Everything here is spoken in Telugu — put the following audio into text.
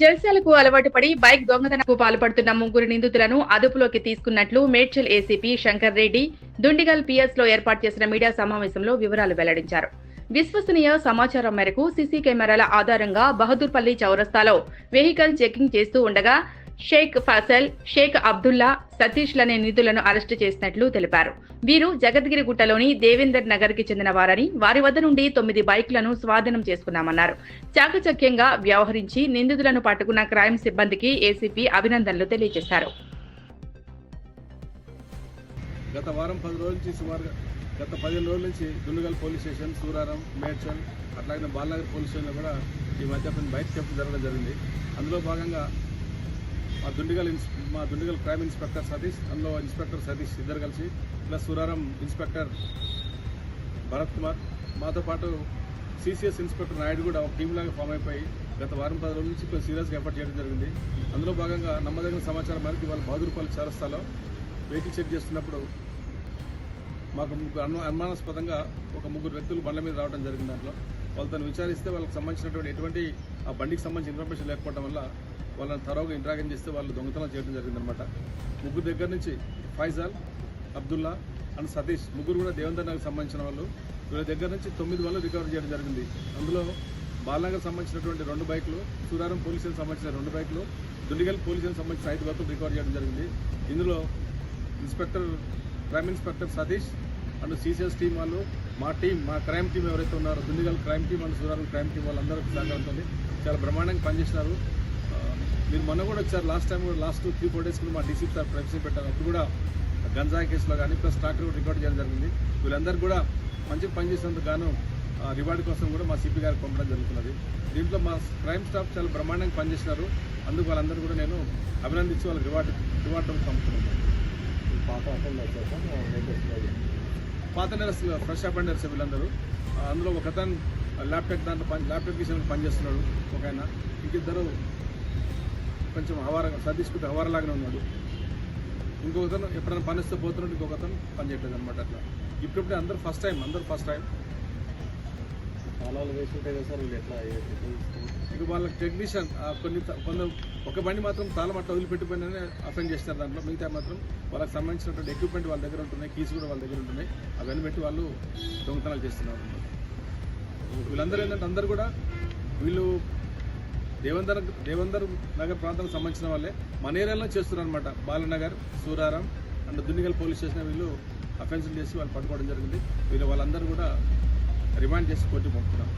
జల్సాలకు అలవాటు పడి బైక్ దొంగతనకు పాల్పడుతున్న ముగ్గురు నిందితులను అదుపులోకి తీసుకున్నట్లు మేడ్చల్ ఏసీపీ శంకర్ రెడ్డి దుండిగల్ పిఎస్లో ఏర్పాటు చేసిన మీడియా సమావేశంలో వివరాలు వెల్లడించారు. విశ్వసనీయ సమాచారం మేరకు సీసీ కెమెరాల ఆధారంగా బహదూర్పల్లి చౌరస్తాలో వెహికల్ చెకింగ్ చేస్తూ ఉండగా షేక్ ఫసల్ షేక్ అబ్దుల్లా సతీష్ లనే నిధులను అరెస్టు చేసినట్లు తెలిపారు. వీరు జగద్గిరి గుట్టలోని దేవేందర్ నగర్కి చెందిన వారని వారి వద్ద నుండి తొమ్మిది బైక్లను స్వాధీనం చేసుకున్నామన్నారు. చాకచక్యంగా వ్యవహరించి నిందితులను పట్టుకున్న క్రైమ్ సిబ్బందికి ఏసీపీ అభినందనలు తెలియజేశారు. గత వారం పది రోజుల నుంచి సుమారుగా గత పదిహేను రోజుల నుంచి దుండుగల్ పోలీస్ స్టేషన్ సూరారం మేడ్చల్ అట్లాగే బాలనగర్ పోలీస్ స్టేషన్లో కూడా ఈ మధ్య కొన్ని బైక్ థెఫ్ట్ జరగడం జరిగింది. అందులో భాగంగా మా దుండిగల్ మా దుండిగల్ క్రైమ్ ఇన్స్పెక్టర్ సతీష్ అందులో ఇన్స్పెక్టర్ సతీష్ ఇద్దరు కలిసి ప్లస్ సురారం ఇన్స్పెక్టర్ భరత్ కుమార్. మాతో పాటు సిసిఎస్ ఇన్స్పెక్టర్ నాయుడు కూడా ఒక టీం లాగా ఫామ్ అయిపోయి గత వారం పది రోజుల నుంచి కొంచెం సీరియస్గా ఎఫర్ట్ చేయడం జరిగింది. అందులో భాగంగా నమ్మదగిన సమాచారం మేరకు ఇవాళ బహదూర్పల్లి చేరస్తాలో వెహికల్ చెక్ చేస్తున్నప్పుడు మాకు అను అనుమానాస్పదంగా ఒక ముగ్గురు వ్యక్తులు బండ్ల మీద రావడం జరిగింది దాంట్లో. వాళ్ళతో విచారిస్తే వాళ్ళకి సంబంధించినటువంటి ఎటువంటి ఆ బండికి సంబంధించిన ఇన్ఫర్మేషన్ లేకపోవడం వల్ల వాళ్ళని తరవుగా ఇంట్రాగన్ చేస్తే వాళ్ళు దొంగతనం చేయడం జరిగిందనమాట ముగ్గురు దగ్గర నుంచి ఫైజాల్ అబ్దుల్లా అండ్ సతీష్ ముగ్గురు కూడా దేవేంద్ర నగర్ సంబంధించిన వాళ్ళు. వీళ్ళ దగ్గర నుంచి తొమ్మిది వాళ్ళు రికవర్ చేయడం జరిగింది. అందులో బాలనగర్ సంబంధించినటువంటి రెండు బైకులు సూరారం పోలీసులకు సంబంధించిన రెండు బైకులు దుండిగల్ పోలీసులకు సంబంధించిన ఐదు బైకులు రికవర్ చేయడం జరిగింది. ఇందులో inspector crime inspector Satish and CCS team వాళ్ళు మా టీం మా క్రైమ్ టీం ఎవరైతే ఉన్నారో Dundigal crime team and Suraram crime team వాళ్ళందరూ సహకారంతో చాలా బ్రహ్మాండంగా పనిచేసినారు. మీరు మొన్న కూడా వచ్చారు లాస్ట్ టైం కూడా లాస్ట్ త్రీ ఫోర్ డేస్ కూడా మా డీసీపీ సార్ ప్రైవసీ పెట్టారు. అప్పుడు కూడా గంజాయి కేసులో కానీ ప్లస్ ట్రాక్టర్ కూడా రికార్డ్ చేయడం జరిగింది. వీళ్ళందరూ కూడా మంచిగా పనిచేసినందుకు గాను ఆ, రివార్డు కోసం కూడా మా సిపి గారికి పంపడం జరుగుతున్నది. దీంట్లో మా క్రైమ్ స్టాఫ్ చాలా బ్రహ్మాండంగా పనిచేసినారు. అందుకు వాళ్ళందరూ కూడా నేను అభినందించి వాళ్ళకి రివార్డు రివార్డు పంపుతున్నాను. పాత నేరస్తులు ఫ్రెష్ అపెండర్స్ వీళ్ళందరూ. ఆ, అందులో ఒక అతను ల్యాప్టాప్ దాంట్లో పని ల్యాప్టాప్ విషయంలో పనిచేస్తున్నాడు ఒక ఆయన. ఇంకిద్దరు కొంచెం హవార సతీష్ కొద్దిగా హవారలాగానే ఉన్నాడు. ఇంకొక అతను ఎప్పుడైనా పని వస్తే పోతున్నాడు ఇంకొక అతను పని చేయట్లేదు అనమాట అట్లా. ఇప్పుడిప్పుడే అందరు ఫస్ట్ టైం అందరు ఫస్ట్ టైం చాలా వాళ్ళు వేసుకుంటే కదా సార్ వీళ్ళు ఎట్లా? ఇక వాళ్ళకి టెక్నీషియన్ కొన్ని కొంత ఒక బండి మాత్రం తాళం అట్లా వదిలిపెట్టిపోయిననే అఫెండ్ చేస్తారు దాంట్లో. మిగతా మాత్రం వాళ్ళకి సంబంధించినటువంటి ఎక్విప్మెంట్ వాళ్ళ దగ్గర ఉంటున్నాయి కీస్ కూడా వాళ్ళ దగ్గర ఉంటున్నాయి. అవన్నీ పెట్టి వాళ్ళు దొంగతనాలు చేస్తున్నారు. వీళ్ళందరూ ఏంటంటే అందరూ కూడా వీళ్ళు దేవందర్ దేవందర్ నగర్ ప్రాంతానికి సంబంధించిన వాళ్ళే. మన ఏరియాలో చేస్తున్నారు అనమాట Balanagar Suraram and Dundigal police station వీళ్ళు అఫెన్సులు చేసి వాళ్ళు పట్టుకోవడం జరిగింది. వీళ్ళు వాళ్ళందరూ కూడా రిమాండ్ చేసి కోర్టు పంపుతున్నారు